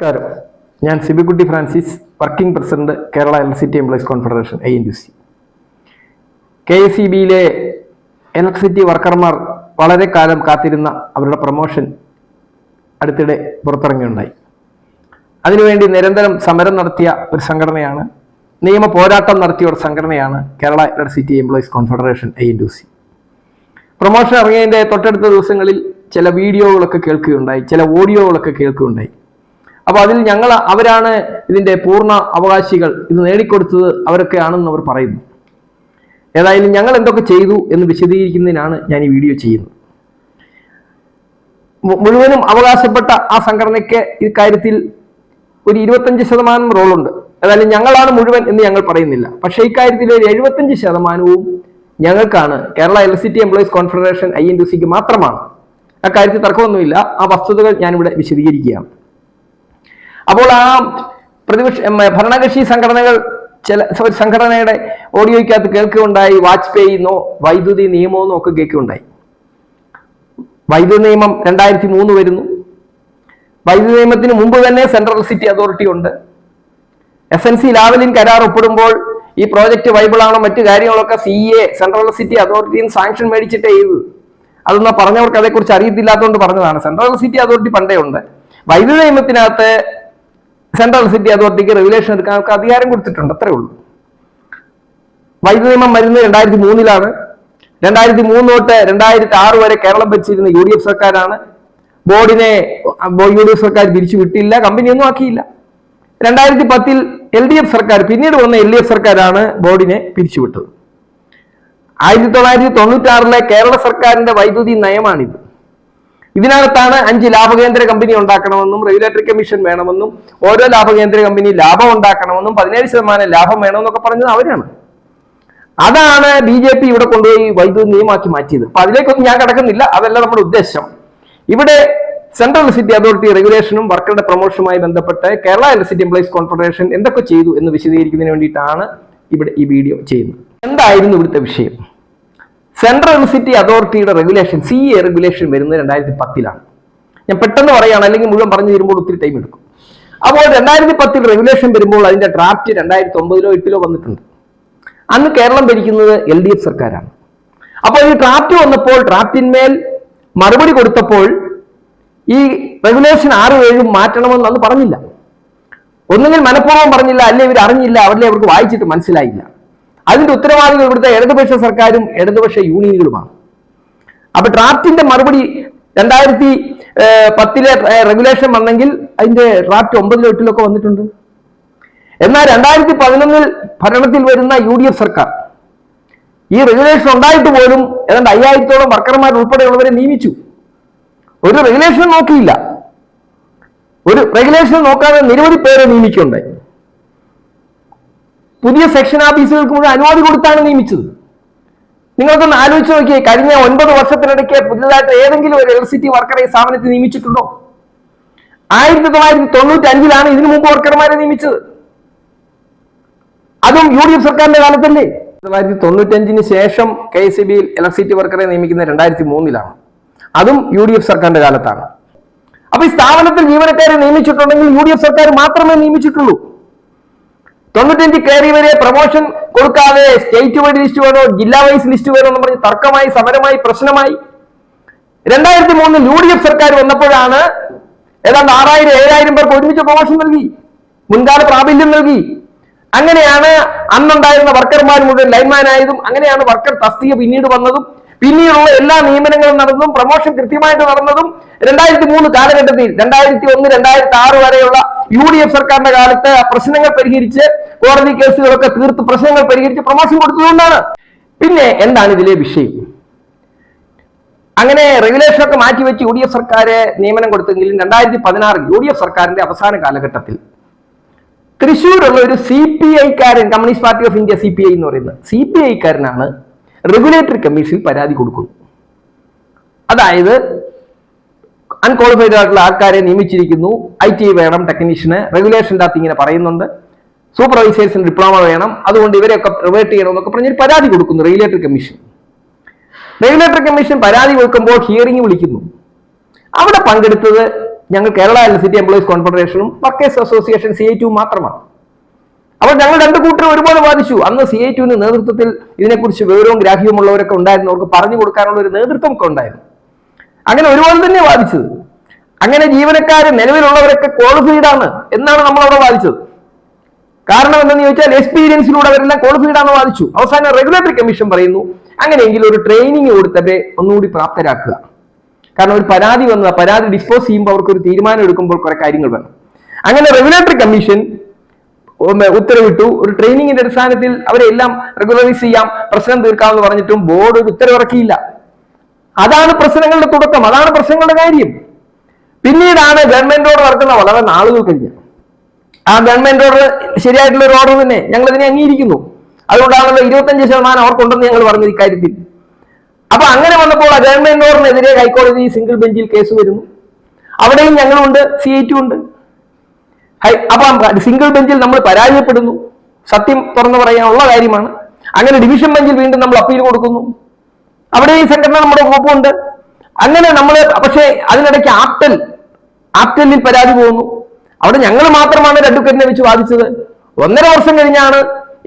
നമസ്കാരം. ഞാൻ Sibikutty Francis working president Kerala electricity employees confederation I N T C. K S E ബിയിലെ electricity വർക്കർമാർ വളരെ കാലം കാത്തിരുന്ന അവരുടെ പ്രൊമോഷൻ അടുത്തിടെ പുറത്തിറങ്ങിയുണ്ടായി അതിനുവേണ്ടി നിരന്തരം സമരം നടത്തിയ ഒരു സംഘടനയാണ് നിയമ പോരാട്ടം നടത്തിയ ഒരു സംഘടനയാണ് Kerala electricity employees confederation I N T C. Promotion ഇറങ്ങിയതിന്റെ തൊട്ടടുത്ത ദിവസങ്ങളിൽ ചില വീഡിയോകളൊക്കെ കേൾക്കുകയുണ്ടായി ചില ഓഡിയോകളൊക്കെ കേൾക്കുകയുണ്ടായി. അപ്പോൾ അതിൽ ഞങ്ങൾ അവരാണ് ഇതിന്റെ പൂർണ അവകാശികൾ. ഇത് നേടിക്കൊടുത്തത് അവരൊക്കെയാണെന്ന് അവർ പറയുന്നു. ഏതായാലും ഞങ്ങൾ എന്തൊക്കെ ചെയ്തു എന്ന് വിശദീകരിക്കുന്നതിനാണ് ഞാൻ ഈ വീഡിയോ ചെയ്യുന്നത്. മുഴുവനും അവകാശപ്പെട്ട ആ സംഘടനയ്ക്ക് ഇക്കാര്യത്തിൽ ഒരു ഇരുപത്തഞ്ച് ശതമാനം റോളുണ്ട്. ഏതായാലും ഞങ്ങളാണ് മുഴുവൻ എന്ന് ഞങ്ങൾ പറയുന്നില്ല. പക്ഷേ ഇക്കാര്യത്തിൽ ഒരു എഴുപത്തഞ്ച് ശതമാനവും ഞങ്ങൾക്കാണ്. Kerala electricity employees confederation I N D സിക്ക് മാത്രമാണ്. അക്കാര്യത്തിൽ തർക്കമൊന്നുമില്ല. ആ വസ്തുതകൾ ഞാനിവിടെ വിശദീകരിക്കുകയാണ്. അപ്പോൾ ആ പ്രതിപക്ഷ ഭരണകക്ഷി സംഘടനകൾ ചില സംഘടനയുടെ ഓഡിയോയ്ക്കകത്ത് കേൾക്കുകയുണ്ടായി. വാജ്പേയി എന്നോ വൈദ്യുതി നിയമമെന്നോ ഒക്കെ കേൾക്കുകയുണ്ടായി. വൈദ്യുതി നിയമം രണ്ടായിരത്തി മൂന്ന് വരുന്നു. വൈദ്യുതി നിയമത്തിന് മുമ്പ് തന്നെ സെൻട്രൽ സിറ്റി അതോറിറ്റി ഉണ്ട്. എസ് എൻ സി ലാവലിൻ കരാർ ഒപ്പിടുമ്പോൾ ഈ പ്രോജക്റ്റ് ആണോ മറ്റു കാര്യങ്ങളൊക്കെ സി എ സെൻട്രൽ സിറ്റി അതോറിറ്റിയിൽ സാങ്ഷൻ മേടിച്ചിട്ടേ ചെയ്ത് അതൊന്നും പറഞ്ഞവർക്ക് അതേക്കുറിച്ച് അറിയത്തില്ലാത്തതുകൊണ്ട് പറഞ്ഞതാണ്. സെൻട്രൽ സിറ്റി അതോറിറ്റി പണ്ടേ ഉണ്ട്. വൈദ്യുതി നിയമത്തിനകത്ത് സെൻട്രൽ സിറ്റി അതോറിറ്റിക്ക് റെഗുലേഷൻ എടുക്കാൻ അവർക്ക് അധികാരം കൊടുത്തിട്ടുണ്ട് അത്രേ ഉള്ളൂ. വൈദ്യുതി നിയമം വരുന്നത് രണ്ടായിരത്തി മൂന്നിലാണ് രണ്ടായിരത്തി മൂന്ന് തൊട്ട് രണ്ടായിരത്തി ആറ് വരെ കേരളം ഭരിച്ചിരുന്ന യു ഡി എഫ് സർക്കാരാണ്. ബോർഡിനെ യു ഡി എഫ് സർക്കാർ പിരിച്ചു വിട്ടില്ല കമ്പനിയൊന്നും ആക്കിയില്ല. രണ്ടായിരത്തി പത്തിൽ എൽ ഡി എഫ് സർക്കാർ പിന്നീട് വന്ന എൽ ഡി എഫ് സർക്കാരാണ് ബോർഡിനെ പിരിച്ചുവിട്ടത് ആയിരത്തി തൊള്ളായിരത്തി തൊണ്ണൂറ്റാറിലെ കേരള സർക്കാരിന്റെ വൈദ്യുതി നയമാണിത്. ഇതിനകത്താണ് അഞ്ച് ലാഭകേന്ദ്ര കമ്പനി ഉണ്ടാക്കണമെന്നും റെഗുലേറ്ററി കമ്മീഷൻ വേണമെന്നും ഓരോ ലാഭകേന്ദ്ര കമ്പനി ലാഭം ഉണ്ടാക്കണമെന്നും പതിനേഴ് ശതമാനം ലാഭം വേണമെന്നൊക്കെ പറഞ്ഞത് അവരാണ്. അതാണ് ബി ജെ പി ഇവിടെ കൊണ്ടുപോയി വൈദ്യുതി നിയമമാക്കി മാറ്റിയത്. അപ്പൊ അതിലേക്കൊന്നും ഞാൻ കിടക്കുന്നില്ല അതല്ല നമ്മുടെ ഉദ്ദേശം. ഇവിടെ സെൻട്രൽ ഇലക്ട്രിസിറ്റി അതോറിറ്റി റെഗുലേഷനും വർക്കറുടെ പ്രൊമോഷനുമായി ബന്ധപ്പെട്ട് കേരള ഇലക്ട്രിസിറ്റി എംപ്ലോയീസ് കോൺഫെഡറേഷൻ എന്തൊക്കെ ചെയ്തു എന്ന് വിശദീകരിക്കുന്നതിന് വേണ്ടിയിട്ടാണ് ഇവിടെ ഈ വീഡിയോ ചെയ്യുന്നത്. എന്തായിരുന്നു ഇവിടുത്തെ വിഷയം? സെൻട്രൽ യൂണിവേഴ്സിറ്റി അതോറിറ്റിയുടെ റെഗുലേഷൻ സി എ റെഗുലേഷൻ വരുന്നത് രണ്ടായിരത്തി പത്തിലാണ് ഞാൻ പെട്ടെന്ന് പറയുകയാണ് അല്ലെങ്കിൽ മുഴുവൻ പറഞ്ഞു തരുമ്പോൾ ഒത്തിരി ടൈം എടുക്കും. അപ്പോൾ രണ്ടായിരത്തി പത്തിൽ റെഗുലേഷൻ വരുമ്പോൾ അതിന്റെ ഡ്രാഫ്റ്റ് രണ്ടായിരത്തി ഒമ്പതിലോ എട്ടിലോ വന്നിട്ടുണ്ട്. അന്ന് കേരളം ഭരിക്കുന്നത് എൽ ഡി എഫ് സർക്കാരാണ്. അപ്പോൾ ഈ ഡ്രാഫ്റ്റ് വന്നപ്പോൾ ഡ്രാഫ്റ്റിന്മേൽ മറുപടി കൊടുത്തപ്പോൾ ഈ റെഗുലേഷൻ ആറും ഏഴും മാറ്റണമെന്ന് അന്ന് പറഞ്ഞില്ല. ഒന്നുകിൽ മനഃപൂർവം പറഞ്ഞില്ല അല്ലെ ഇവർ അറിഞ്ഞില്ല അവരിലെ അവർക്ക് വായിച്ചിട്ട് മനസ്സിലായില്ല. അതിന്റെ ഉത്തരവാദികൾ ഇവിടുത്തെ ഇടതുപക്ഷ സർക്കാരും ഇടതുപക്ഷ യൂണിയനുകളുമാണ്. അപ്പൊ ഡ്രാഫ്റ്റിന്റെ മറുപടി രണ്ടായിരത്തി പത്തിലെ റെഗുലേഷൻ വന്നെങ്കിൽ അതിന്റെ ഡ്രാഫ്റ്റ് ഒമ്പതിലോ എട്ടിലൊക്കെ വന്നിട്ടുണ്ട്. എന്നാൽ രണ്ടായിരത്തി പതിനൊന്നിൽ ഭരണത്തിൽ വരുന്ന യു ഡി എഫ് സർക്കാർ ഈ റെഗുലേഷൻ ഉണ്ടായിട്ട് പോലും ഏതാണ്ട് അയ്യായിരത്തോളം വർക്കർമാർ ഉൾപ്പെടെയുള്ളവരെ നിയമിച്ചു. ഒരു റെഗുലേഷൻ നോക്കിയില്ല. ഒരു റെഗുലേഷൻ നോക്കാതെ നിരവധി പേരെ നിയമിക്കുകയുണ്ടായി പുതിയ സെക്ഷൻ ഓഫീസുകൾക്ക് മുഴുവൻ അനുമതി കൊടുത്താണ് നിയമിച്ചത്. നിങ്ങൾക്കൊന്ന് ആലോചിച്ച് നോക്കിയേ കഴിഞ്ഞ ഒൻപത് വർഷത്തിനിടയ്ക്ക് പുതിയതായിട്ട് ഏതെങ്കിലും ഒരു എലക്ട്രിസിറ്റി വർക്കറെ ഈ സ്ഥാപനത്തിൽ നിയമിച്ചിട്ടുണ്ടോ? ആയിരത്തി തൊള്ളായിരത്തി തൊണ്ണൂറ്റി അഞ്ചിലാണ് ഇതിനു മുമ്പ് വർക്കർമാരെ നിയമിച്ചത്. അതും യു ഡി എഫ് സർക്കാരിന്റെ കാലത്തല്ലേ? തൊള്ളായിരത്തി തൊണ്ണൂറ്റഞ്ചിന് ശേഷം കെ എസ് ബിയിൽ ഇലക്ട്രിസിറ്റി വർക്കറെ നിയമിക്കുന്നത് രണ്ടായിരത്തി മൂന്നിലാണ്. അതും യു ഡി എഫ് സർക്കാരിന്റെ കാലത്താണ്. അപ്പൊ ഈ സ്ഥാപനത്തിൽ ജീവനക്കാരെ നിയമിച്ചിട്ടുണ്ടെങ്കിൽ യു ഡി എഫ് സർക്കാർ മാത്രമേ നിയമിച്ചിട്ടുള്ളൂ. തൊണ്ണൂറ്റഞ്ച് കയറിയവരെ പ്രൊമോഷൻ കൊടുക്കാതെ സ്റ്റേറ്റ് വൈഡ് ലിസ്റ്റ് വേണോ ജില്ലാ വൈസ് ലിസ്റ്റ് വേണോ എന്ന് പറഞ്ഞ് തർക്കമായി സമരമായി പ്രശ്നമായി. രണ്ടായിരത്തി മൂന്നിൽ യു ഡി എഫ് സർക്കാർ വന്നപ്പോഴാണ് ഏതാണ്ട് ആറായിരം ഏഴായിരം പേർക്ക് ഒരുമിച്ച് പ്രൊമോഷൻ നൽകി. മുൻകാല പ്രാബല്യം നൽകി. അങ്ങനെയാണ് അന്നുണ്ടായിരുന്ന വർക്കർമാർ മുഴുവൻ ലൈൻമാനായതും അങ്ങനെയാണ് വർക്കർ തസ്തിക പിന്നീട് വന്നതും. പിന്നീടുള്ള എല്ലാ നിയമനങ്ങളും നടന്നതും പ്രമോഷൻ കൃത്യമായിട്ട് നടന്നതും രണ്ടായിരത്തി മൂന്ന് കാലഘട്ടത്തിൽ രണ്ടായിരത്തി ഒന്ന് രണ്ടായിരത്തി ആറ് വരെയുള്ള യു ഡി എഫ് സർക്കാരിന്റെ കാലത്ത് പ്രശ്നങ്ങൾ പരിഹരിച്ച് കോടതി കേസുകളൊക്കെ തീർത്ത് പ്രശ്നങ്ങൾ പരിഹരിച്ച് പ്രൊമോഷൻ കൊടുത്തതുകൊണ്ടാണ്. പിന്നെ എന്താണ് ഇതിലെ വിഷയം? അങ്ങനെ റെഗുലേഷൻ ഒക്കെ മാറ്റിവെച്ച് യു ഡി എഫ് സർക്കാർ നിയമനം കൊടുത്തെങ്കിലും രണ്ടായിരത്തി പതിനാറിൽ യു ഡി എഫ് സർക്കാരിന്റെ അവസാന കാലഘട്ടത്തിൽ തൃശ്ശൂരുള്ള ഒരു C P ഐക്കാരൻ communist party of India C P I എന്ന് പറയുന്നത് സി പി ഐക്കാരനാണ് റെഗുലേറ്ററി കമ്മീഷനിൽ പരാതി കൊടുക്കുന്നു. അതായത് അൺക്വാളിഫൈഡ് ആയിട്ടുള്ള ആൾക്കാരെ നിയമിച്ചിരിക്കുന്നു. ഐ ടി വേണം ടെക്നീഷ്യന് റെഗുലേഷന്റെ അകത്ത് ഇങ്ങനെ പറയുന്നുണ്ട്. സൂപ്പർവൈസേഴ്സിന് ഡിപ്ലോമ വേണം. അതുകൊണ്ട് ഇവരെയൊക്കെ റിവേർട്ട് ചെയ്യണം എന്നൊക്കെ പറഞ്ഞൊരു പരാതി കൊടുക്കുന്നു റെഗുലേറ്ററി കമ്മീഷൻ റെഗുലേറ്ററി കമ്മീഷൻ പരാതി കൊടുക്കുമ്പോൾ ഹിയറിംഗ് വിളിക്കുന്നു. അവിടെ പങ്കെടുത്തത് ഞങ്ങൾ Kerala city employees കോൺഫെഡറേഷനും workers association C I TU മാത്രമാണ്. അപ്പോൾ ഞങ്ങൾ രണ്ട് കൂട്ടരും ഒരുപോലെ വാദിച്ചു. അന്ന് സി ഐ ടുവിന്റെ നേതൃത്വത്തിൽ ഇതിനെക്കുറിച്ച് വിവരവും ഗ്രാഹ്യവുമുള്ളവരൊക്കെ ഉണ്ടായിരുന്നു. അവർക്ക് പറഞ്ഞു കൊടുക്കാനുള്ള ഒരു നേതൃത്വം ഒക്കെ ഉണ്ടായിരുന്നു. അങ്ങനെ ഒരുപോലെ തന്നെ വാദിച്ചത്. അങ്ങനെ ജീവനക്കാർ നിലവിലുള്ളവരൊക്കെ ക്വാളിഫൈഡ് ആണ് എന്നാണ് നമ്മൾ അവിടെ വാദിച്ചത്. കാരണം എന്തെന്ന് ചോദിച്ചാൽ എക്സ്പീരിയൻസിലൂടെ അവരെല്ലാം ക്വാളിഫൈഡ് ആണെന്ന് വാദിച്ചു. അവസാനം റെഗുലേറ്ററി കമ്മീഷൻ പറയുന്നു അങ്ങനെയെങ്കിൽ ഒരു ട്രെയിനിങ് കൊടുത്തവരെ ഒന്നുകൂടി പ്രാപ്തരാക്കുക. കാരണം ഒരു പരാതി വന്നാൽ പരാതി ഡിസ്പോസ് ചെയ്യുമ്പോൾ അവർക്ക് ഒരു തീരുമാനം എടുക്കുമ്പോൾ കുറെ കാര്യങ്ങൾ വേണം അങ്ങനെ റെഗുലേറ്ററി കമ്മീഷൻ ഉത്തരവിട്ടു. ഒരു ട്രെയിനിങ്ങിന്റെ അടിസ്ഥാനത്തിൽ അവരെല്ലാം റെഗുലറൈസ് ചെയ്യാം. പ്രശ്നം തീർക്കാമെന്ന് പറഞ്ഞിട്ടും ബോർഡ് ഉത്തരവിറക്കിയില്ല. അതാണ് പ്രശ്നങ്ങളുടെ തുടക്കം. അതാണ് പ്രശ്നങ്ങളുടെ കാര്യം. പിന്നീടാണ് ഗവൺമെന്റോട് നടക്കുന്ന വളരെ നാളുകൾ കഴിഞ്ഞ്. ആ ഗവൺമെന്റ് ഓർഡർ ശരിയായിട്ടുള്ള ഒരു ഓർഡർ തന്നെ ഞങ്ങൾ ഇതിനെ അംഗീകരിക്കുന്നു. അതുകൊണ്ടാണല്ലോ ഇരുപത്തഞ്ച് ശതമാനം അവർക്കുണ്ടെന്ന് ഞങ്ങൾ പറഞ്ഞു ഇക്കാര്യത്തിൽ. അപ്പൊ അങ്ങനെ വന്നപ്പോൾ ആ ഗവൺമെന്റ് ഹൈക്കോടതി സിംഗിൾ ബെഞ്ചിൽ കേസ് വരുന്നു. അവിടെയും ഞങ്ങളുണ്ട് സി ഐ ടി ഉണ്ട്. അപ്പൊ സിംഗിൾ ബെഞ്ചിൽ നമ്മൾ പരാജയപ്പെടുന്നു. സത്യം തുറന്നു പറയാനുള്ള കാര്യമാണ്. അങ്ങനെ ഡിവിഷൻ ബെഞ്ചിൽ വീണ്ടും നമ്മൾ അപ്പീൽ കൊടുക്കുന്നു. അവിടെ ഈ സംഘടന നമ്മുടെ ഒപ്പമുണ്ട് അങ്ങനെ നമ്മൾ പക്ഷേ അതിനിടയ്ക്ക് ആപ്റ്റൽ ആപ്റ്റലിൽ പരാതി പോകുന്നു. അവിടെ ഞങ്ങൾ മാത്രമാണ് ഒരു അഡ്വക്കേറ്റിനെ വെച്ച് വാദിച്ചത് ഒന്നര വർഷം കഴിഞ്ഞാണ്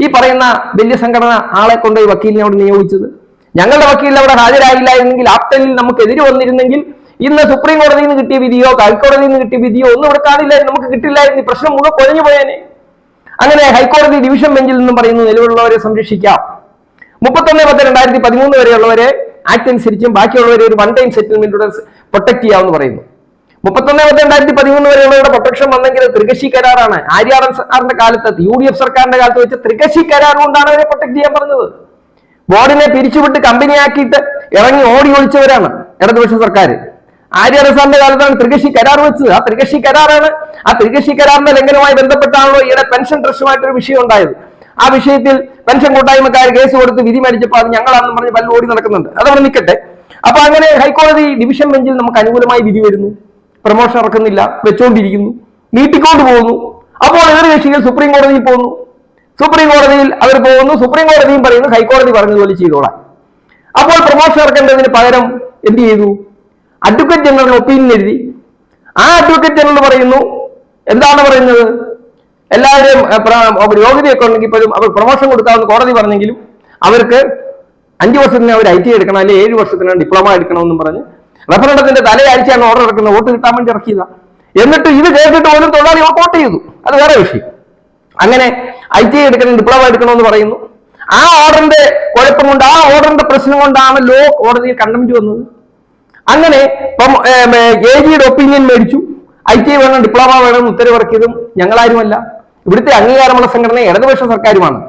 ഈ പറയുന്ന വലിയ സംഘടന ആളെ കൊണ്ട് ഈ വക്കീലിനെ അവിടെ നിയോഗിച്ചത്. ഞങ്ങളുടെ വക്കീലിൽ അവിടെ ഹാജരായില്ലായിരുന്നെങ്കിൽ ആപ്റ്റലിൽ നമുക്ക് എതിര് വന്നിരുന്നെങ്കിൽ ഇന്ന് സുപ്രീം കോടതിയിൽ നിന്ന് കിട്ടിയ വിധിയോ ഹൈക്കോടതിയിൽ നിന്ന് കിട്ടിയ വിധിയോ ഒന്നും ഇവിടെ കാണില്ലായിരുന്നു നമുക്ക് കിട്ടില്ലായിരുന്നു പ്രശ്നം മുഴുവൻ കൊഴഞ്ഞു പോയേനെ. അങ്ങനെ ഹൈക്കോടതി ഡിവിഷൻ ബെഞ്ചിൽ നിന്നും പറയുന്നു നിലവിലുള്ളവരെ സംരക്ഷിക്കാം. മുപ്പത്തൊന്ന് പത്ത് രണ്ടായിരത്തി പതിമൂന്ന് വരെയുള്ളവരെ ആക്ട് അനുസരിച്ചും ബാക്കിയുള്ളവരെ ഒരു വൺ ടൈം സെറ്റിൽമെന്റിലൂടെ പ്രൊട്ടക്ട് ചെയ്യാമെന്ന് പറയുന്നു. മുപ്പത്തൊന്ന് പത്ത് രണ്ടായിരത്തി പതിമൂന്ന് വരെയുള്ളവരുടെ പ്രൊട്ടക്ഷൻ വന്നെങ്കിൽ ത്രികശി കരാറാണ്. ആര്യാടൻ സർക്കാരിന്റെ കാലത്ത് യു ഡി എഫ് സർക്കാരിന്റെ കാലത്ത് വെച്ച് ത്രികശി കരാർ കൊണ്ടാണ് അവരെ പ്രൊട്ടക്ട് ചെയ്യാൻ പറഞ്ഞത്. ബോർഡിനെ പിരിച്ചുവിട്ട് കമ്പനിയാക്കിയിട്ട് ഇറങ്ങി ഓടി ഒളിച്ചവരാണ് ഇടതുപക്ഷ സർക്കാർ ആര്യാടൻ സാറിന്റെ കാലത്താണ് ത്രികശി കരാർ വെച്ചത്. ആ ത്രികശി കരാറാണ്. ആ ത്രികശി കരാറിന്റെ ലംഘനവുമായി ബന്ധപ്പെട്ടാണല്ലോ ഈയിടെ പെൻഷൻ ട്രസ്റ്റുമായിട്ടൊരു വിഷയം ഉണ്ടായത്. ആ വിഷയത്തിൽ പെൻഷൻ കൂട്ടായ്മക്കാർ കേസ് കൊടുത്ത് വിധി മേടിച്ചപ്പോൾ അത് ഞങ്ങളാണെന്ന് പറഞ്ഞ് പല്ല് ഓടി നടക്കുന്നുണ്ട്. അതവിടെ നിൽക്കട്ടെ. അപ്പൊ അങ്ങനെ ഹൈക്കോടതി ഡിവിഷൻ ബെഞ്ചിൽ നമുക്ക് അനുകൂലമായി വിധി വരുന്നു. പ്രമോഷൻ ഇറക്കുന്നില്ല വെച്ചുകൊണ്ടിരിക്കുന്നു നീട്ടിക്കൊണ്ട് പോകുന്നു. അപ്പോൾ എതിർ കക്ഷികൾ സുപ്രീം കോടതിയിൽ പോകുന്നു? സുപ്രീം കോടതിയിൽ അവർ പോകുന്നു. സുപ്രീം കോടതിയും പറയുന്നു. ഹൈക്കോടതി പറഞ്ഞതുപോലെ ചെയ്തോളാം. അപ്പോൾ പ്രമോഷൻ ഇറക്കേണ്ടതിന് പകരം എന്ത് ചെയ്തു? അഡ്വക്കേറ്റ് ജനറൽ ഒപ്പീനിയൻ എഴുതി. ആ അഡ്വക്കേറ്റ് ജനറൽ പറയുന്നു എന്താണ് പറയുന്നത്? എല്ലാവരും യോഗ്യതയൊക്കെ ഉണ്ടെങ്കിൽ ഇപ്പോഴും അവർ പ്രൊമോഷൻ കൊടുക്കാമെന്ന് കോടതി പറഞ്ഞെങ്കിലും അവർക്ക് അഞ്ച് വർഷത്തിന് അവർ ഐ ടി എടുക്കണം അല്ലെങ്കിൽ ഏഴ് വർഷത്തിന് ഡിപ്ലോമ എടുക്കണമെന്നും പറഞ്ഞ് റഫറണ്ടത്തിന്റെ തലയാഴ്ചയാണ് ഓർഡർ എടുക്കുന്നത് വോട്ട് കിട്ടാൻ വേണ്ടി ഇറക്കിയതാ. എന്നിട്ട് ഇത് കേട്ടിട്ട് പോലും തൊഴിലാളികൾ വോട്ട് ചെയ്തു. അത് വേറെ വിഷയം. അങ്ങനെ ഐ ടി എടുക്കണം ഡിപ്ലോമ എടുക്കണമെന്ന് പറയുന്നു. ആ ഓർഡറിന്റെ കുഴപ്പം കൊണ്ട് ആ ഓർഡറിന്റെ പ്രശ്നം കൊണ്ടാണ് ലോ കോടതിയിൽ കണ്ടമിറ്റ് വന്നത്. അങ്ങനെ ഇപ്പം എ ജിയുടെ ഒപ്പീനിയൻ മേടിച്ചു. ഐ ടി വേണം ഡിപ്ലോമ വേണം ഉത്തരവിറക്കിയതും ഞങ്ങളാരുമല്ല. ഇവിടുത്തെ അംഗീകാരമുള്ള സംഘടന ഇടതുപക്ഷ സർക്കാരുമാണ്.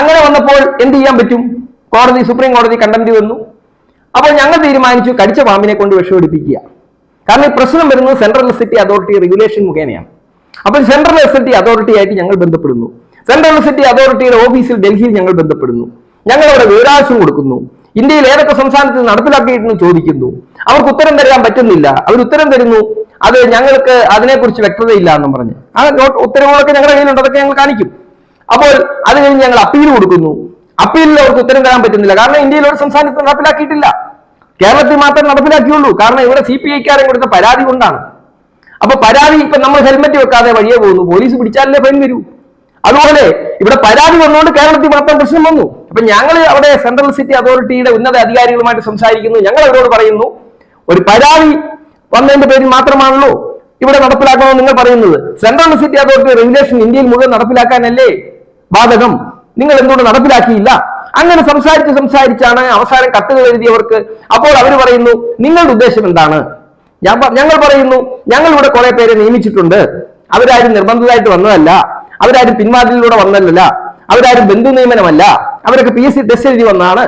അങ്ങനെ വന്നപ്പോൾ എന്ത് ചെയ്യാൻ പറ്റും? കോടതി സുപ്രീം കോടതി കണ്ടന്റ് വന്നു. അപ്പോൾ ഞങ്ങൾ തീരുമാനിച്ചു കടിച്ച പാമ്പിനെ കൊണ്ട് വിഷം എടുപ്പിക്കുക. കാരണം ഈ പ്രശ്നം വരുന്നത് സെൻട്രൽ സിറ്റി അതോറിറ്റി റെഗുലേഷൻ മുഖേനയാണ്. അപ്പോൾ സെൻട്രൽ സിറ്റി അതോറിറ്റി ആയിട്ട് ഞങ്ങൾ ബന്ധപ്പെടുന്നു. സെൻട്രൽ സിറ്റി അതോറിറ്റിയുടെ ഓഫീസിൽ ഡൽഹിയിൽ ഞങ്ങൾ ബന്ധപ്പെടുന്നു. ഞങ്ങൾ അവിടെ വിവരാവശ്യം കൊടുക്കുന്നു. ഇന്ത്യയിൽ ഏതൊക്കെ സംസ്ഥാനത്ത് നടപ്പിലാക്കിയിട്ടെന്ന് ചോദിക്കുന്നു. അവർക്ക് ഉത്തരം തരാൻ പറ്റുന്നില്ല. അവർ ഉത്തരം തരുന്നു അത് ഞങ്ങൾക്ക് അതിനെക്കുറിച്ച് വ്യക്തതയില്ല എന്നും പറഞ്ഞ്. ആ ഉത്തരവുകളൊക്കെ ഞങ്ങളുടെ കയ്യിലുണ്ട് അതൊക്കെ ഞങ്ങൾ കാണിക്കും. അപ്പോൾ അത് കഴിഞ്ഞ് ഞങ്ങൾ അപ്പീൽ കൊടുക്കുന്നു. അപ്പീലിൽ അവർക്ക് ഉത്തരം തരാൻ പറ്റുന്നില്ല. കാരണം ഇന്ത്യയിൽ ഒരു സംസ്ഥാനത്ത് നടപ്പിലാക്കിയിട്ടില്ല. കേരളത്തിൽ മാത്രം നടപ്പിലാക്കിയുള്ളൂ. കാരണം ഇവിടെ സി പി ഐക്കാരൻ കൊടുത്ത പരാതി കൊണ്ടാണ്. അപ്പൊ പരാതി ഇപ്പൊ നമ്മൾ ഹെൽമെറ്റ് വെക്കാതെ വഴിയെ പോകുന്നു. പോലീസ് പിടിച്ചാലല്ലേ ഫൈൻ വരൂ. അതുപോലെ ഇവിടെ പരാതി വന്നുകൊണ്ട് കേരളത്തിൽ മാത്രം പ്രശ്നം വന്നു. അപ്പൊ ഞങ്ങൾ അവിടെ സെൻട്രൽ സിറ്റി അതോറിറ്റിയുടെ ഉന്നത അധികാരികളുമായിട്ട് സംസാരിക്കുന്നു. ഞങ്ങൾ അവരോട് പറയുന്നു ഒരു പരാതി വന്നതിന്റെ പേരിൽ മാത്രമാണല്ലോ ഇവിടെ നടപ്പിലാക്കണമെന്ന് നിങ്ങൾ പറയുന്നത്. സെൻട്രൽ സിറ്റി അതോറിറ്റി റെഗുലേഷൻ ഇന്ത്യയിൽ മുഴുവൻ നടപ്പിലാക്കാനല്ലേ ബാധകം? നിങ്ങൾ എന്തുകൊണ്ട് നടപ്പിലാക്കിയില്ല? അങ്ങനെ സംസാരിച്ച് സംസാരിച്ചാണ് അവസാനം കത്തുകൾ എഴുതിയവർക്ക് അപ്പോൾ അവർ പറയുന്നു നിങ്ങളുടെ ഉദ്ദേശം എന്താണ്? ഞങ്ങൾ പറയുന്നു ഞങ്ങൾ ഇവിടെ കുറെ പേരെ നിയമിച്ചിട്ടുണ്ട്. അവരാരും നിർബന്ധിതമായിട്ട് വന്നതല്ല. അവരാരും പിന്മാറ്റലിലൂടെ വന്നതല്ല അവരാരും ബന്ധു നിയമനമല്ല. അവരൊക്കെ പി എസ് സി ടെസ്റ്റ് എഴുതി വന്നാണ്.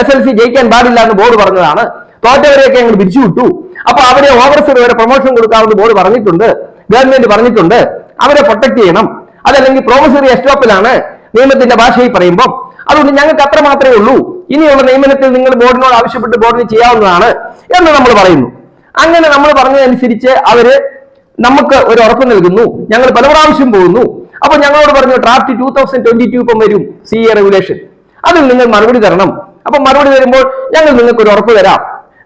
എസ് എൽ സി ജയിക്കാൻ പാടില്ല എന്ന് ബോർഡ് പറഞ്ഞതാണ്. തോറ്റവരെയൊക്കെ ഞങ്ങൾ പിരിച്ചുവിട്ടു. അപ്പൊ അവരെ ഓവർസീർ വരെ പ്രൊമോഷൻ കൊടുക്കാമെന്ന് ബോർഡ് പറഞ്ഞിട്ടുണ്ട്. ഗവൺമെന്റ് പറഞ്ഞിട്ടുണ്ട്. അവരെ പ്രൊട്ടക്ട് ചെയ്യണം. അതല്ലെങ്കിൽ പ്രോമസറി എസ്റ്റോപ്പിലാണ് നിയമത്തിന്റെ ഭാഷയിൽ പറയുമ്പോൾ അതുകൊണ്ട് ഞങ്ങൾക്ക് അത്ര മാത്രമേ ഉള്ളൂ. ഇനിയുള്ള നിയമനത്തിൽ നിങ്ങൾ ബോർഡിനോട് ആവശ്യപ്പെട്ട് ബോർഡിന് ചെയ്യാവുന്നതാണ് എന്ന് നമ്മൾ പറയുന്നു. അങ്ങനെ നമ്മൾ പറഞ്ഞതനുസരിച്ച് അവർ നമുക്ക് ഒരു ഉറപ്പ് നൽകുന്നു. ഞങ്ങൾ പല പ്രാവശ്യം പോകുന്നു. അപ്പൊ ഞങ്ങളോട് പറഞ്ഞു draft two thousand twenty two ഇപ്പം വരും സി എ റെഗുലേഷൻ അതിൽ നിങ്ങൾ മറുപടി തരണം. അപ്പൊ മറുപടി തരുമ്പോൾ ഞങ്ങൾ നിങ്ങൾക്ക് ഒരു ഉറപ്പ് തരാം.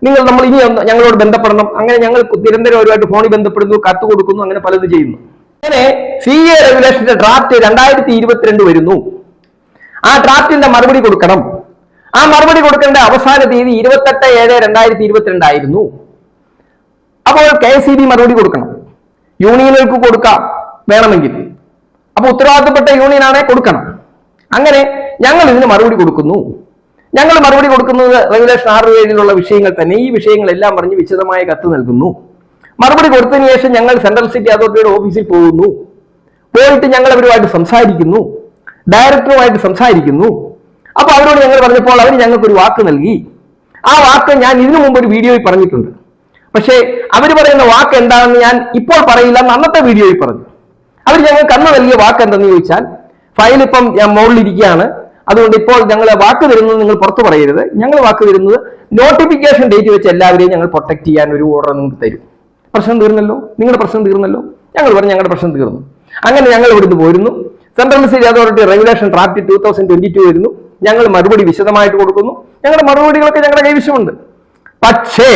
നിങ്ങൾ നമ്മൾ ഇനി ഞങ്ങളോട് ബന്ധപ്പെടണം. അങ്ങനെ ഞങ്ങൾ നിരന്തരം നിരന്തരമായിട്ട് ഫോണിൽ ബന്ധപ്പെടുന്നു കത്ത് കൊടുക്കുന്നു അങ്ങനെ പലതും ചെയ്യുന്നു. അങ്ങനെ സി എ റെഗുലേഷന്റെ ഡ്രാഫ്റ്റ് രണ്ടായിരത്തി ഇരുപത്തിരണ്ട് വരുന്നു. ആ ഡ്രാഫ്റ്റിന്റെ മറുപടി കൊടുക്കണം. ആ മറുപടി കൊടുക്കേണ്ട അവസാന തീയതി ഇരുപത്തെട്ട് ഏഴ് രണ്ടായിരത്തി ഇരുപത്തിരണ്ടായിരുന്നു അപ്പോൾ കെ സി ബി മറുപടി കൊടുക്കണം. യൂണിയനുകൾക്ക് കൊടുക്കാം വേണമെങ്കിൽ. അപ്പൊ ഉത്തരവാദിത്തപ്പെട്ട യൂണിയനാണെ കൊടുക്കണം. അങ്ങനെ ഞങ്ങൾ ഇതിന് മറുപടി കൊടുക്കുന്നു. ഞങ്ങൾ മറുപടി കൊടുക്കുന്നത് റെഗുലേഷൻ ആറ് ഏഴിലുള്ള വിഷയങ്ങൾ തന്നെ. ഈ വിഷയങ്ങളെല്ലാം പറഞ്ഞ് വിശദമായ കത്ത് നൽകുന്നു. മറുപടി കൊടുത്തതിന് ശേഷം ഞങ്ങൾ സെൻട്രൽ സിറ്റി അതോറിറ്റിയുടെ ഓഫീസിൽ പോകുന്നു. പോയിട്ട് ഞങ്ങൾ അവരുമായിട്ട് സംസാരിക്കുന്നു. ഡയറക്ടറുമായിട്ട് സംസാരിക്കുന്നു. അപ്പൊ അവരോട് ഞങ്ങൾ പറഞ്ഞപ്പോൾ അവർ ഞങ്ങൾക്ക് ഒരു വാക്ക് നൽകി. ആ വാക്ക് ഞാൻ ഇതിനു മുമ്പ് ഒരു വീഡിയോയിൽ പറഞ്ഞിട്ടുണ്ട്. പക്ഷേ അവർ പറയുന്ന വാക്ക് എന്താണെന്ന് ഞാൻ ഇപ്പോൾ പറയില്ല അന്നത്തെ വീഡിയോയിൽ പറഞ്ഞു. അവർ ഞങ്ങൾക്ക് അന്ന് നൽകിയ വാക്ക് എന്തെന്ന് ചോദിച്ചാൽ ഫയൽ ഇപ്പം ഞാൻ മുകളിലിരിക്കുകയാണ് അതുകൊണ്ട് ഇപ്പോൾ ഞങ്ങൾ വാക്ക് തരുന്നത് നിങ്ങൾ പുറത്തു പറയരുത്. ഞങ്ങൾ വാക്ക് തരുന്നത് നോട്ടിഫിക്കേഷൻ ഡേറ്റ് വെച്ച് എല്ലാവരെയും ഞങ്ങൾ പ്രൊട്ടക്ട് ചെയ്യാൻ ഒരു ഓർഡർ നിങ്ങൾക്ക് തരും. പ്രശ്നം തീർന്നല്ലോ? നിങ്ങളുടെ പ്രശ്നം തീർന്നല്ലോ? ഞങ്ങൾ പറഞ്ഞു ഞങ്ങളുടെ പ്രശ്നം തീർന്നു. അങ്ങനെ ഞങ്ങൾ ഇവിടുന്ന് പോരുന്നു. Central city authority regulation draft two thousand twenty two വരുന്നു. ഞങ്ങൾ മറുപടി വിശദമായിട്ട് കൊടുക്കുന്നു. ഞങ്ങളുടെ മറുപടികളൊക്കെ ഞങ്ങളുടെ കൈവശമുണ്ട്. പക്ഷേ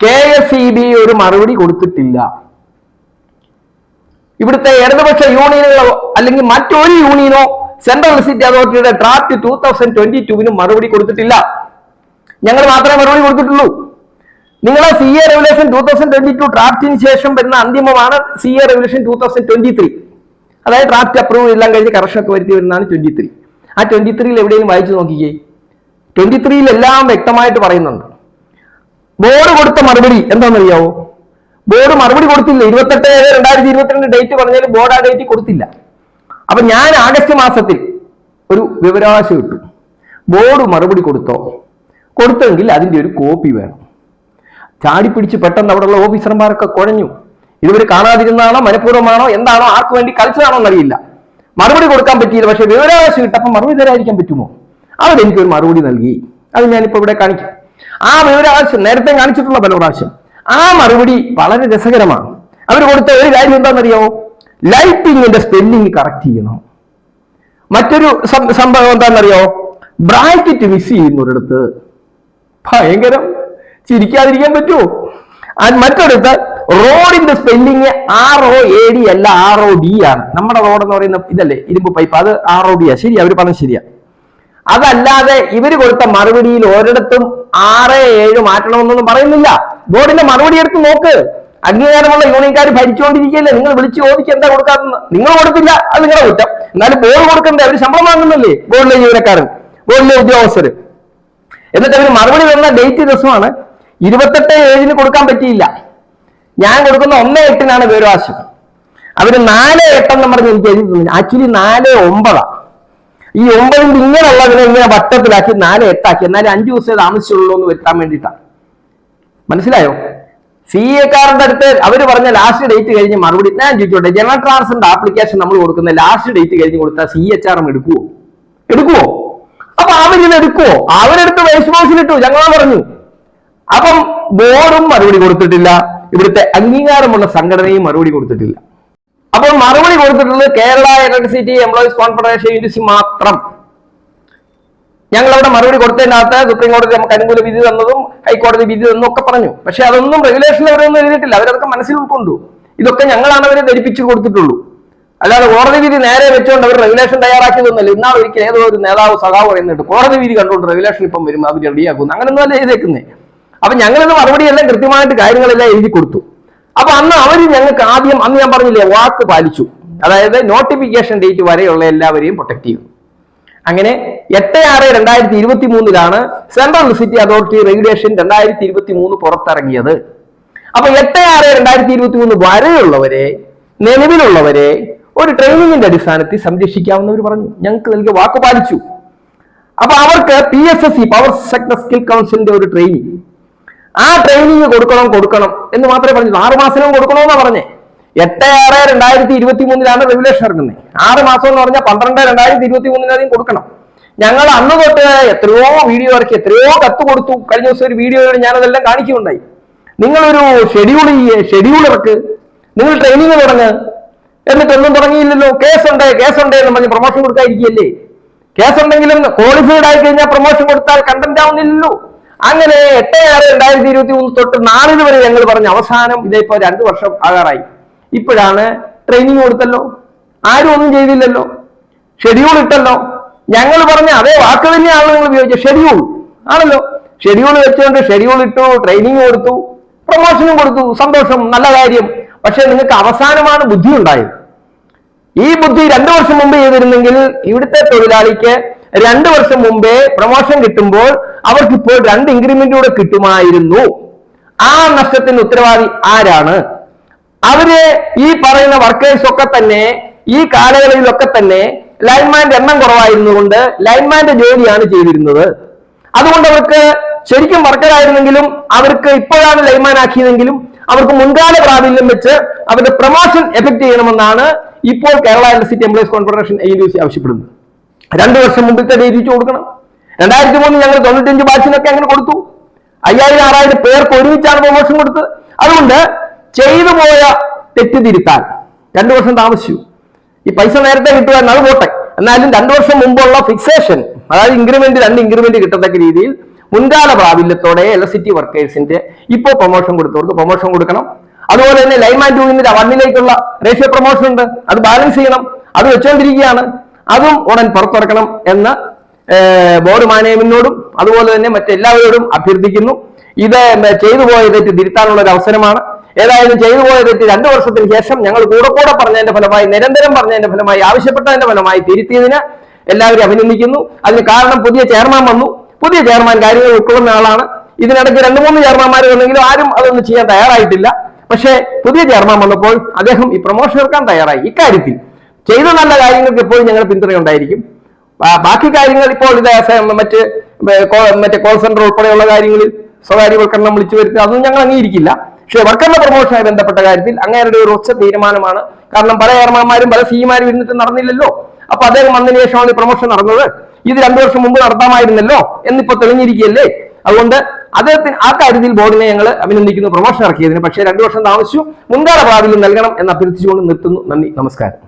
കെ എസ് ഇ ബി ഒരു മറുപടി കൊടുത്തിട്ടില്ല. ഇവിടുത്തെ ഇടതുപക്ഷ യൂണിയനുകളോ അല്ലെങ്കിൽ മറ്റൊരു യൂണിയനോ സെൻട്രൽ സിറ്റി അതോറിറ്റിയുടെ ഡ്രാഫ്റ്റ് ടൂ തൗസൻഡ് ട്വന്റി ടുവിന് മറുപടി കൊടുത്തിട്ടില്ല. ഞങ്ങൾ മാത്രമേ മറുപടി കൊടുത്തിട്ടുള്ളൂ. നിങ്ങളെ C A regulation two thousand twenty two ഡ്രാഫ്റ്റിന് ശേഷം വരുന്ന അന്തിമമാണ് C A regulation two thousand twenty three അതായത് ഡ്രാഫ്റ്റ് അപ്രൂവൽ എല്ലാം കഴിഞ്ഞ് കറക്ഷൻ ഒക്കെ വരുത്തി വരുന്നതാണ് ട്വന്റി ത്രീ ആ ട്വന്റി ത്രീയിൽ എവിടെയും വായിച്ചു നോക്കിക്കേ. ട്വന്റി ത്രീയിൽ എല്ലാം വ്യക്തമായിട്ട് പറയുന്നുണ്ട്. ബോർഡ് കൊടുത്ത മറുപടി എന്താണെന്നറിയാവോ? ബോർഡ് മറുപടി കൊടുത്തില്ല. ഇരുപത്തെട്ട് ഏഴ് രണ്ടായിരത്തി ഇരുപത്തിരണ്ട് ഡേറ്റ് പറഞ്ഞാൽ ബോർഡ് ആ ഡേറ്റ് കൊടുത്തില്ല. അപ്പൊ ഞാൻ ആഗസ്റ്റ് മാസത്തിൽ ഒരു വിവരാവകാശം ഇട്ടു. ബോർഡ് മറുപടി കൊടുത്തോ? കൊടുത്തെങ്കിൽ അതിന്റെ ഒരു കോപ്പി വേണം. ചാടിപ്പിടിച്ച് പെട്ടെന്ന് അവിടെയുള്ള ഓഫീസർമാരൊക്കെ കുഴഞ്ഞു. ഇതുവർ കാണാതിരുന്നാണോ? മനഃപൂർവമാണോ? എന്താണോ? ആർക്ക് വേണ്ടി കളിച്ചതാണോ എന്നറിയില്ല. മറുപടി കൊടുക്കാൻ പറ്റിയില്ല. പക്ഷേ വിവരാവകാശം ഇട്ടപ്പോൾ മറുപടി തരാതിരിക്കാൻ പറ്റുമോ? അവിടെ എനിക്കൊരു മറുപടി നൽകി. അത് ഞാനിപ്പോൾ ഇവിടെ കാണിക്കും. ആ വിവരാവകാശം നേരത്തെ കാണിച്ചിട്ടുള്ള പല പ്രാവശ്യം. ആ മറുപടി വളരെ രസകരമാണ്. അവർ കൊടുത്ത ഒരു കാര്യം എന്താണെന്നറിയോ ലൈറ്റിങ്ങിന്റെ സ്പെല്ലിംഗ് കറക്റ്റ് ചെയ്യണം. മറ്റൊരു സംഭവം എന്താണെന്നറിയോ ബ്രാക്കറ്റ് മിസ് ചെയ്യുന്നൊരിടത്ത് ഭയങ്കരം ചിരിക്കാതിരിക്കാൻ പറ്റുമോ? മറ്റൊരിടത്ത് റോഡിന്റെ spelling R O A D അല്ല ആർ ഒ ഡി ആണ്. നമ്മുടെ റോഡ് എന്ന് പറയുന്ന ഇതല്ലേ ഇരുമ്പ് പൈപ്പ് അത് ആർ ഒ ഡി ആ. ശരി അവർ പറഞ്ഞത് ശരിയാ. അതല്ലാതെ ഇവർ കൊടുത്ത മറുപടിയിൽ ഒരിടത്തും ആറ് ഏഴ് മാറ്റണമെന്നൊന്നും പറയുന്നില്ല. ബോർഡിന്റെ മറുപടി എടുത്ത് നോക്ക്. അംഗീകാരമുള്ള യൂണിയൻകാർ ഭരിച്ചുകൊണ്ടിരിക്കുകയല്ലേ? നിങ്ങൾ വിളിച്ച് ചോദിക്കുക എന്താ കൊടുക്കാത്തത് നിങ്ങൾ കൊടുക്കില്ല അത് നിങ്ങളുടെ കുറ്റം. എന്നാലും ബോർഡ് കൊടുക്കണ്ടേ? അവർ ശമ്പളം വാങ്ങുന്നല്ലേ? ബോർഡിലെ ജീവനക്കാരൻ ബോർഡിലെ ഉദ്യോഗസ്ഥര്. എന്നിട്ട് അവർ മറുപടി തന്ന ഡേറ്റ് ദിവസമാണ്. ഇരുപത്തെട്ട് ഏഴിന് കൊടുക്കാൻ പറ്റിയില്ല. ഞാൻ കൊടുക്കുന്ന ഒന്ന് എട്ടിനാണ് വിവരാശം അവർ നാല് എട്ടെന്ന് പറഞ്ഞ് എനിക്ക് എഴുതി ആക്ച്വലി നാല് ഒമ്പതാ. ഈ ഒമ്പതിന്റെ ഇങ്ങനെയുള്ളതിനെ ഇങ്ങനെ വട്ടത്തിലാക്കി നാല് എട്ടാക്കി. എന്നാലും അഞ്ചു ദിവസമേ താമസിച്ചുള്ളൂ എന്ന് വരുത്താൻ വേണ്ടിയിട്ടാണ്. മനസ്സിലായോ? സി എക്കാരന്റെ അടുത്ത് അവർ പറഞ്ഞ ലാസ്റ്റ് ഡേറ്റ് കഴിഞ്ഞ് മറുപടി ഞാൻ ചോദിച്ചോട്ടെ ജനറൽ ട്രാൻസ്ഫറിന്റെ ആപ്ലിക്കേഷൻ നമ്മൾ കൊടുക്കുന്ന ലാസ്റ്റ് ഡേറ്റ് കഴിഞ്ഞ് കൊടുത്താൽ സി എച്ച് ആർ എം എടുക്കുവോ? എടുക്കുവോ? അപ്പൊ അവരിത് എടുക്കുവോ? അവരെടുത്ത് വൈസ് മാസിലിട്ടു ഞങ്ങളാ പറഞ്ഞു. അപ്പം ബോർഡും മറുപടി കൊടുത്തിട്ടില്ല ഇവിടുത്തെ അംഗീകാരമുള്ള സംഘടനയും മറുപടി കൊടുത്തിട്ടില്ല. അപ്പോൾ മറുപടി കൊടുത്തിട്ടുള്ളത് Kerala electricity employees confederation unit മാത്രം. ഞങ്ങൾ അവിടെ മറുപടി കൊടുത്തതിനകത്ത് സുപ്രീം കോടതി നമുക്ക് അനുകൂല വിധി തന്നതും ഹൈക്കോടതി വിധി തന്നതും ഒക്കെ പറഞ്ഞു. പക്ഷെ അതൊന്നും റെഗുലേഷൻ അവരൊന്നും എഴുതിയിട്ടില്ല. അവരതൊക്കെ മനസ്സിൽ ഉൾക്കൊണ്ടു. ഇതൊക്കെ ഞങ്ങളാണ് അവരെ ധരിപ്പിച്ചു കൊടുത്തിട്ടുള്ളൂ. അല്ലാതെ കോടതി വിധി നേരെ വെച്ചുകൊണ്ട് അവർ റെഗുലേഷൻ തയ്യാറാക്കിയതൊന്നുമല്ല ഇന്നാൾ ഒരിക്കൽ ഏതോ ഒരു നേതാവ് സഖാവ് പറയുന്നുണ്ട് കോടതി വിധി കണ്ടുകൊണ്ട് റെഗുലേഷൻ ഇപ്പം വരും അവർ റെഡിയാക്കുന്നു അങ്ങനെയൊന്നും അല്ല ചെയ്തേക്കുന്നേ. അപ്പൊ ഞങ്ങളിത് മറുപടി എല്ലാം കൃത്യമായിട്ട് കാര്യങ്ങളെല്ലാം എഴുതി കൊടുത്തു. അപ്പൊ അന്ന് അവർ ഞങ്ങൾക്ക് ആദ്യം അന്ന് ഞാൻ പറഞ്ഞില്ലേ വാക്ക് പാലിച്ചു. അതായത് നോട്ടിഫിക്കേഷൻ ഡേറ്റ് വരെയുള്ള എല്ലാവരെയും പ്രൊട്ടക്ട് ചെയ്തു. അങ്ങനെ എട്ട് ആറ് രണ്ടായിരത്തി ഇരുപത്തി മൂന്നിലാണ് സെൻട്രൽ സിറ്റി അതോറിറ്റി റെഗുലേഷൻ രണ്ടായിരത്തി ഇരുപത്തി മൂന്ന് പുറത്തിറങ്ങിയത്. അപ്പൊ എട്ട് ആറ് രണ്ടായിരത്തി ഇരുപത്തി മൂന്ന് വരെയുള്ളവരെ നിലവിലുള്ളവരെ ഒരു ട്രെയിനിങ്ങിന്റെ അടിസ്ഥാനത്തിൽ സംരക്ഷിക്കാമെന്നവർ പറഞ്ഞു. ഞങ്ങൾക്ക് നൽകിയ വാക്ക് പാലിച്ചു. അപ്പൊ അവർക്ക് P S S C power sector skill കൗൺസിലിന്റെ ഒരു ട്രെയിനിങ് ആ ട്രെയിനിങ് കൊടുക്കണം കൊടുക്കണം എന്ന് മാത്രമേ പറഞ്ഞു ആറുമാസം കൊടുക്കണമെന്നാ പറഞ്ഞേ. എട്ട് ആറ് രണ്ടായിരത്തി ഇരുപത്തി മൂന്നിലാണ് റെഗുലേഷൻ ഇറങ്ങുന്നത്. ആറ് മാസം എന്ന് പറഞ്ഞാൽ പന്ത്രണ്ട് രണ്ടായിരത്തി ഇരുപത്തി മൂന്നിനധികം കൊടുക്കണം. ഞങ്ങൾ അന്ന് തൊട്ട് എത്രയോ വീഡിയോ ഇറക്കി എത്രയോ കത്ത് കൊടുത്തു. കഴിഞ്ഞ ദിവസം ഒരു വീഡിയോയിൽ ഞാനതെല്ലാം കാണിക്കുകയുണ്ടായി. നിങ്ങളൊരു ഷെഡ്യൂൾ ഷെഡ്യൂൾ ഇറക്ക്. നിങ്ങൾ ട്രെയിനിങ് തുടങ്ങ്. എന്നിട്ടൊന്നും തുടങ്ങിയില്ലല്ലോ. കേസുണ്ട് കേസുണ്ട് എന്ന് പറഞ്ഞ് പ്രൊമോഷൻ കൊടുക്കാതിരിക്കുകയല്ലേ? കേസ് ഉണ്ടെങ്കിലും ക്വാളിഫൈഡ് ആയി കഴിഞ്ഞാൽ പ്രൊമോഷൻ കൊടുത്താൽ കണ്ടന്റ് ആവുന്നില്ലല്ലോ. അങ്ങനെ എട്ട് ആറ് രണ്ടായിരത്തി ഇരുപത്തി മൂന്ന് തൊട്ട് നാലിന് വരെ ഞങ്ങൾ പറഞ്ഞ അവസാനം ഇതിപ്പോ രണ്ടു വർഷം ആകാറായി. ഇപ്പോഴാണ് ട്രെയിനിങ് കൊടുത്തല്ലോ. ആരും ഒന്നും ചെയ്തില്ലല്ലോ. ഷെഡ്യൂൾ ഇട്ടല്ലോ. ഞങ്ങൾ പറഞ്ഞ അതേ വാക്ക് തന്നെയാണ് നിങ്ങൾ ഉപയോഗിച്ചത്. ഷെഡ്യൂൾ ആണല്ലോ. ഷെഡ്യൂൾ വെച്ചുകൊണ്ട് ഷെഡ്യൂൾ ഇട്ടു ട്രെയിനിങ് കൊടുത്തു പ്രമോഷനും കൊടുത്തു. സന്തോഷം നല്ല കാര്യം. പക്ഷെ നിങ്ങൾക്ക് അവസാനമാണ് ബുദ്ധി ഉണ്ടായത് ഈ ബുദ്ധി രണ്ടു വർഷം മുമ്പ് ചെയ്തിരുന്നെങ്കിൽ ഇവിടുത്തെ തൊഴിലാളിക്ക് രണ്ടു വർഷം മുമ്പേ പ്രമോഷൻ കിട്ടുമ്പോൾ അവർക്ക് ഇപ്പോൾ രണ്ട് ഇൻക്രിമെന്റ് കൂടെ കിട്ടുമായിരുന്നു. ആ നഷ്ടത്തിന് ഉത്തരവാദി ആരാണ്? അവർ ഈ പറയുന്ന വർക്കേഴ്സ് ഒക്കെ തന്നെ ഈ കാലയളവിലൊക്കെ തന്നെ ലൈൻമാന്റെ എണ്ണം കുറവായിരുന്നുകൊണ്ട് ലൈൻമാന്റെ ജോലിയാണ് ചെയ്തിരുന്നത്. അതുകൊണ്ട് അവർക്ക് ശരിക്കും വർക്കറായിരുന്നെങ്കിലും അവർക്ക് ഇപ്പോഴാണ് ലൈൻമാൻ ആക്കിയതെങ്കിലും അവർക്ക് മുൻകാല പ്രാബല്യം വെച്ച് അവരുടെ പ്രൊമോഷൻ എഫക്ട് ചെയ്യണമെന്നാണ് ഇപ്പോൾ Kerala electricity employees confederation A ആവശ്യപ്പെടുന്നത്. രണ്ടു വർഷം മുമ്പിലത്തെ തിരിച്ചു കൊടുക്കണം. രണ്ടായിരത്തി മൂന്ന് ഞങ്ങൾ തൊണ്ണൂറ്റഞ്ച് ബാച്ചിനൊക്കെ അങ്ങനെ കൊടുത്തു. അയ്യായിരം ആറായിരം പേർക്ക് ഒരുമിച്ചാണ് പ്രൊമോഷൻ കൊടുത്തത്. അതുകൊണ്ട് ചെയ്തു പോയ തെറ്റ് തിരുത്താൻ രണ്ടു വർഷം താമസിച്ചു. ഈ പൈസ നേരത്തെ കിട്ടുവാൻ അത് പോട്ടെ. എന്നാലും രണ്ടു വർഷം മുമ്പുള്ള ഫിക്സേഷൻ അതായത് ഇൻക്രിമെന്റ് രണ്ട് ഇൻക്രിമെന്റ് കിട്ടത്തക്ക രീതിയിൽ മുൻകാല പ്രാബല്യത്തോടെ ഇലക്ട്രിസിറ്റി വർക്കേഴ്സിന്റെ ഇപ്പോൾ പ്രൊമോഷൻ കൊടുത്തവർക്ക് പ്രൊമോഷൻ കൊടുക്കണം. അതുപോലെ തന്നെ ലൈൻമാൻ ടൂവിന്റെ വണ്ണിലേക്കുള്ള റേഷ്യോ പ്രൊമോഷൻ ഉണ്ട്. അത് ബാലൻസ് ചെയ്യണം. അത് വെച്ചുകൊണ്ടിരിക്കുകയാണ് അതും ഉടൻ പുറത്തിറക്കണം എന്ന് ബോർഡ് മാനേജ്മെന്റിനോടും അതുപോലെ തന്നെ മറ്റെല്ലാവരോടും അഭ്യർത്ഥിക്കുന്നു. ഇത് ചെയ്തു പോയ തെറ്റ് തിരുത്താനുള്ള ഒരു അവസരമാണ് ഏതായാലും ചെയ്തു പോയ തെറ്റ് രണ്ടു വർഷത്തിന് ശേഷം ഞങ്ങൾ കൂടെ കൂടെ പറഞ്ഞതിന്റെ ഫലമായി നിരന്തരം പറഞ്ഞതിന്റെ ഫലമായി ആവശ്യപ്പെട്ടതിന്റെ ഫലമായി തിരുത്തിയതിന് എല്ലാവരും അഭിനന്ദിക്കുന്നു. അതിന് കാരണം പുതിയ ചെയർമാൻ വന്നു. പുതിയ ചെയർമാൻ കാര്യങ്ങൾ ഉൾക്കൊള്ളുന്ന ആളാണ്. ഇതിനിടയ്ക്ക് രണ്ടു മൂന്ന് ചെയർമാൻമാർ വന്നെങ്കിലും ആരും അതൊന്നും ചെയ്യാൻ തയ്യാറായിട്ടില്ല. പക്ഷേ പുതിയ ചെയർമാൻ വന്നപ്പോൾ അദ്ദേഹം ഈ പ്രൊമോഷൻ എടുക്കാൻ തയ്യാറായി. ഇക്കാര്യത്തിൽ ചെയ്ത നല്ല കാര്യങ്ങൾക്ക് എപ്പോഴും ഞങ്ങൾ പിന്തുണയുണ്ടായിരിക്കും. ബാക്കി കാര്യങ്ങൾ ഇപ്പോൾ ഇത് മറ്റ് മറ്റേ കോൾ സെന്റർ ഉൾപ്പെടെയുള്ള കാര്യങ്ങളിൽ സ്വകാര്യവൽക്കരണം വിളിച്ചു വരുത്തുക അതൊന്നും ഞങ്ങൾ അംഗീകരിക്കില്ല. പക്ഷേ വർക്കറിന്റെ പ്രൊമോഷനുമായി ബന്ധപ്പെട്ട കാര്യത്തിൽ അങ്ങേരുടെ ഒരു ഒച്ച തീരുമാനമാണ്. കാരണം പല ചെയർമാന്മാരും പല സിമാരും ഇരുന്നിട്ട് നടന്നില്ലല്ലോ. അപ്പൊ അദ്ദേഹം വന്നതിന് ശേഷമാണ് ഈ പ്രൊമോഷൻ നടന്നത്. ഇത് രണ്ടു വർഷം മുമ്പ് നടത്താമായിരുന്നല്ലോ എന്നിപ്പോ തെളിഞ്ഞിരിക്കുകയല്ലേ? അതുകൊണ്ട് അദ്ദേഹത്തിന് ആ കാര്യത്തിൽ ബോർഡിനെ ഞങ്ങൾ അഭിനന്ദിക്കുന്നു പ്രൊമോഷൻ ഇറക്കിയതിന്. പക്ഷേ രണ്ടു വർഷം താമസിച്ചു. മുൻകാല പ്രാബല്യം നൽകണം എന്ന് അഭ്യർത്ഥിച്ചുകൊണ്ട് നിർത്തുന്നു. നന്ദി. നമസ്കാരം.